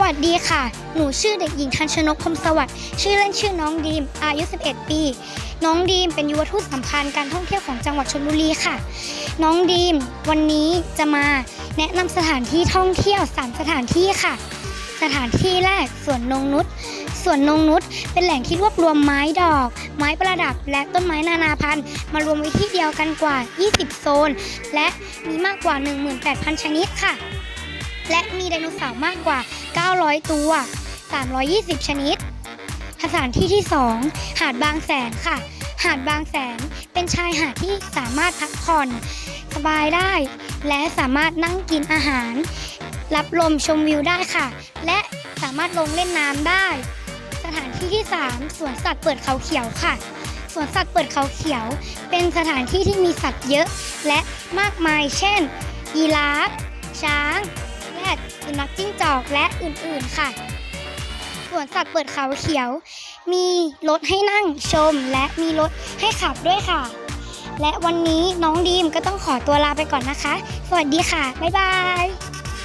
วัสดีค่ะ หนูชื่อเด็กหญิงทันชนกพมสวัสดิ์ ชื่อเล่นชื่อน้องดีม อายุ 11 ปี น้องดีมเป็นยุวทูตสัมพันธ์การท่องเที่ยวของจังหวัดชลบุรีค่ะ น้องดีม วันนี้จะมาแนะนำสถานที่ท่องเที่ยว3สถานที่ค่ะ สถานที่แรกสวนนงนุษสวนนงนุษเป็นแหล่งที่รวบรวมไม้ดอก ไม้ประดับ และต้นไม้นานาพันธุ์มารวมไว้ที่เดียวกันกว่า 20 โซน และมีมากกว่า 18,000 ชนิดค่ะ และมีไดโนเสาร์มากกว่า 900 ตัว 320 ชนิด สถานที่ที่ 2 หาดบางแสนค่ะ หาดบางแสนเป็นชายหาดที่สามารถพักผ่อน สบายได้ และสามารถนั่งกินอาหาร รับลมชมวิวได้ค่ะ และสามารถลงเล่นน้ำได้ สถานที่ที่ 3 สวนสัตว์เปิดเขาเขียวค่ะสวนสัตว์เปิดเขาเขียว เป็นสถานที่ที่มีสัตว์เยอะ และมากมาย เช่น ยีราฟ นัขจิ้งจอกและอื่นๆค่ะสวนสัตว์เปิดเขาเขียว มีรถให้นั่งชมและมีรถให้ขับด้วยค่ะ และวันนี้น้องดีมก็ต้องขอตัวลาไปก่อนนะคะ สวัสดีค่ะ บ๊ายบาย